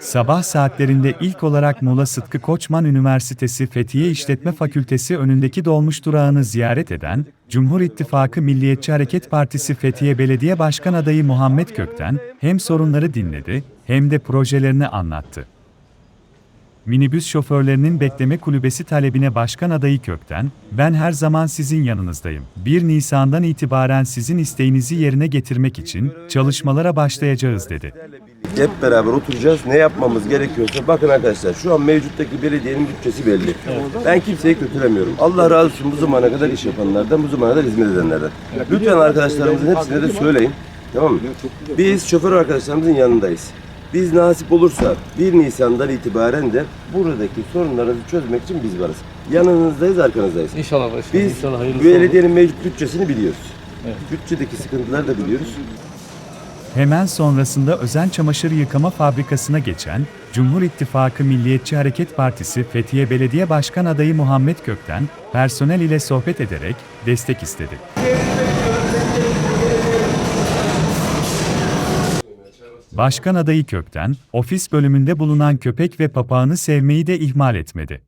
Sabah saatlerinde ilk olarak Muğla Sıtkı Koçman Üniversitesi Fethiye İşletme Fakültesi önündeki dolmuş durağını ziyaret eden, Cumhur İttifakı Milliyetçi Hareket Partisi Fethiye Belediye Başkan adayı Muhammed Kökten, hem sorunları dinledi, hem de projelerini anlattı. Minibüs şoförlerinin bekleme kulübesi talebine başkan adayı Kökten, ben her zaman sizin yanınızdayım. 1 Nisan'dan itibaren sizin isteğinizi yerine getirmek için çalışmalara başlayacağız dedi. Hep beraber oturacağız. Ne yapmamız gerekiyorsa. Bakın arkadaşlar şu an mevcuttaki belediyenin bütçesi belli. Ben kimseyi kötülemiyorum. Allah razı olsun bu zamana kadar iş yapanlardan, bu zamana kadar hizmet edenlerden. Lütfen arkadaşlarımızın hepsine de söyleyin. Tamam mı? Biz şoför arkadaşlarımızın yanındayız. Biz nasip olursa 1 Nisan'dan itibaren de buradaki sorunlarınızı çözmek için biz varız. Yanınızdayız, arkanızdayız. İnşallah başkanım. Biz İnşallah hayırlısı olur. belediyenin mevcut bütçesini biliyoruz. Bütçedeki sıkıntıları da biliyoruz. Hemen sonrasında Özen Çamaşır Yıkama Fabrikası'na geçen, Cumhur İttifakı Milliyetçi Hareket Partisi Fethiye Belediye Başkan adayı Muhammed Kökten, personel ile sohbet ederek destek istedi. Başkan adayı Kökten, ofis bölümünde bulunan köpek ve papağanı sevmeyi de ihmal etmedi.